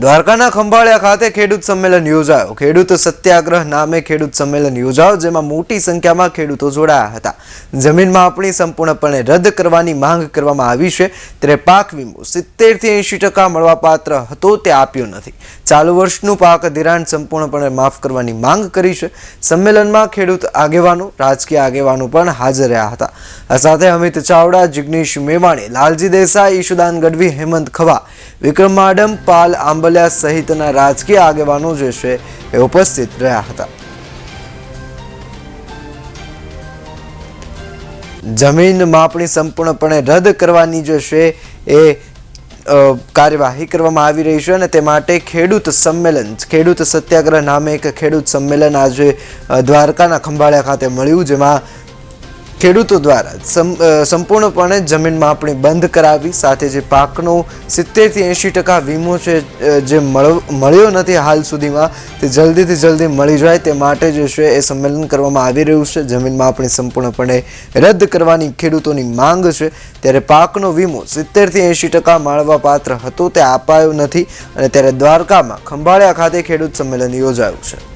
દ્વારકાના ખંભાળિયા ખાતે ખેડૂત સંમેલન યોજાયો. ખેડૂત સત્યાગ્રહ નામે ખેડૂત સંમેલન યોજાયો, જેમાં મોટી સંખ્યામાં ખેડૂતો જોડાયા હતા. જમીન માપણી સંપૂર્ણપણે રદ કરવાની માંગ કરવામાં આવી છે. ત્યારે પાક વીમો સિત્તેરથી એંશી ટકા મળવાપાત્ર હતો, તે આપ્યો નથી. ચાલુ વર્ષનું પાક ધિરાણ સંપૂર્ણપણે માફ કરવાની માંગ કરી છે. સંમેલનમાં ખેડૂત આગેવાનો, રાજકીય આગેવાનો પણ હાજર રહ્યા હતા. આ સાથે અમિત ચાવડા, જિગ્નેશ મેવાણી, લાલજી દેસાઈ, ઈશુદાન ગઢવી, હેમંત ખવા વિક્રમ માડમ પાલ આંબલિયા સહિતના રાજકીય આગેવાનો જે છે એ ઉપસ્થિત રહ્યા હતા. જમીન માપણી સંપૂર્ણપણે રદ કરવાની જે છે એ કાર્યવાહી કરવામાં આવી રહી છે અને તે માટે ખેડૂત સંમેલન, ખેડૂત સત્યાગ્રહ નામે એક ખેડૂત સંમેલન આજે દ્વારકાના ખંભાળિયા ખાતે મળ્યું, જેમાં ખેડૂતો દ્વારા સંપૂર્ણપણે જમીન માપણી બંધ કરાવી, સાથે જે પાકનો સિત્તેરથી એંશી ટકા વીમો છે જે મળ- મળ્યો નથી હાલ સુધીમાં, તે જલ્દીથી જલ્દી મળી જાય તે માટે જે છે એ સંમેલન કરવામાં આવી રહ્યું છે. જમીન માપણી સંપૂર્ણપણે રદ કરવાની ખેડૂતોની માંગ છે. ત્યારે પાકનો વીમો સિત્તેરથી એંશી ટકા માળવા પાત્ર હતો, તે અપાયો નથી અને ત્યારે દ્વારકામાં ખંભાળિયા ખાતે ખેડૂત સંમેલન યોજાયું છે.